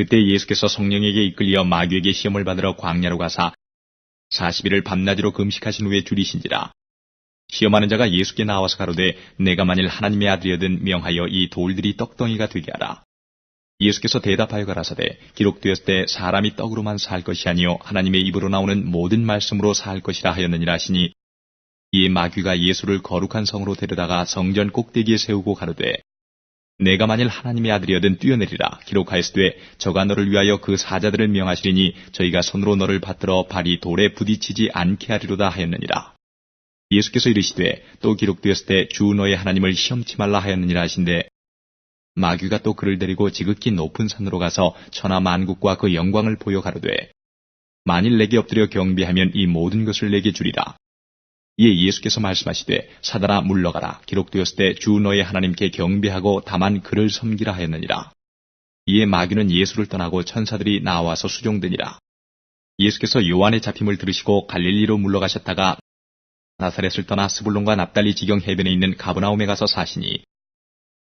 그때 예수께서 성령에게 이끌려 마귀에게 시험을 받으러 광야로 가사 40일을 밤낮으로 금식하신 후에 줄이신지라. 시험하는 자가 예수께 나와서 가로되 내가 만일 하나님의 아들이여든 명하여 이 돌들이 떡덩이가 되게 하라. 예수께서 대답하여 가라사대 기록되었을 때 사람이 떡으로만 살 것이 아니요 하나님의 입으로 나오는 모든 말씀으로 살 것이라 하였느니라 하시니 이에 마귀가 예수를 거룩한 성으로 데려다가 성전 꼭대기에 세우고 가로되 내가 만일 하나님의 아들이여든 뛰어내리라. 기록하였으되 저가 너를 위하여 그 사자들을 명하시리니 저희가 손으로 너를 받들어 발이 돌에 부딪히지 않게 하리로다 하였느니라. 예수께서 이르시되 또 기록되었을 때 주 너의 하나님을 시험치 말라 하였느니라 하신데 마귀가 또 그를 데리고 지극히 높은 산으로 가서 천하 만국과 그 영광을 보여 가로되 만일 내게 엎드려 경배하면 이 모든 것을 내게 주리라 이에 예수께서 말씀하시되 사다라 물러가라. 기록되었을 때 주 너의 하나님께 경배하고 다만 그를 섬기라 하였느니라. 이에 마귀는 예수를 떠나고 천사들이 나와서 수종되니라. 예수께서 요한의 잡힘을 들으시고 갈릴리로 물러가셨다가 나사렛을 떠나 스불론과 납달리 지경 해변에 있는 가브나움에 가서 사시니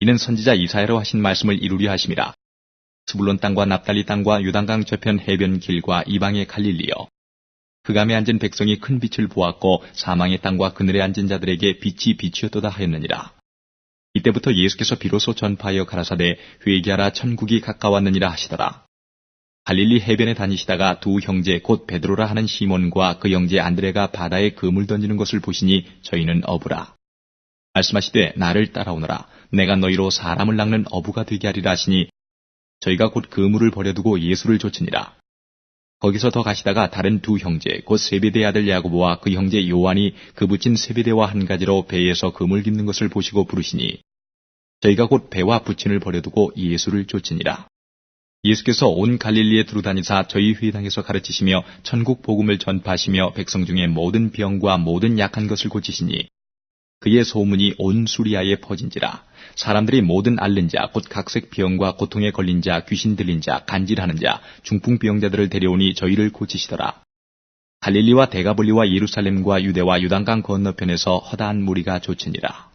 이는 선지자 이사야로 하신 말씀을 이루려 하심이라. 스불론 땅과 납달리 땅과 유단강 저편 해변 길과 이방의 갈릴리여 그감에 앉은 백성이 큰 빛을 보았고 사망의 땅과 그늘에 앉은 자들에게 빛이 비치었도다 하였느니라. 이때부터 예수께서 비로소 전파하여 가라사대 회개하라 천국이 가까웠느니라 하시더라. 갈릴리 해변에 다니시다가 두 형제 곧 베드로라 하는 시몬과 그 형제 안드레가 바다에 그물 던지는 것을 보시니 저희는 어부라. 말씀하시되 나를 따라오너라. 내가 너희로 사람을 낚는 어부가 되게 하리라 하시니 저희가 곧 그물을 버려두고 예수를 쫓으니라. 거기서 더 가시다가 다른 두 형제 곧 세베대 아들 야고보와 그 형제 요한이 그 붙인 세베대와 한 가지로 배에서 그물 깁는 것을 보시고 부르시니 저희가 곧 배와 부친을 버려두고 예수를 쫓으니라. 예수께서 온 갈릴리에 두루다니사 저희 회당에서 가르치시며 천국 복음을 전파하시며 백성 중에 모든 병과 모든 약한 것을 고치시니 그의 소문이 온 수리아에 퍼진지라 사람들이 모든 앓는 자 곧 각색 병과 고통에 걸린 자 귀신 들린 자 간질하는 자 중풍 병자들을 데려오니 저희를 고치시더라. 갈릴리와 대가볼리와 예루살렘과 유대와 유단강 건너편에서 허다한 무리가 조치니라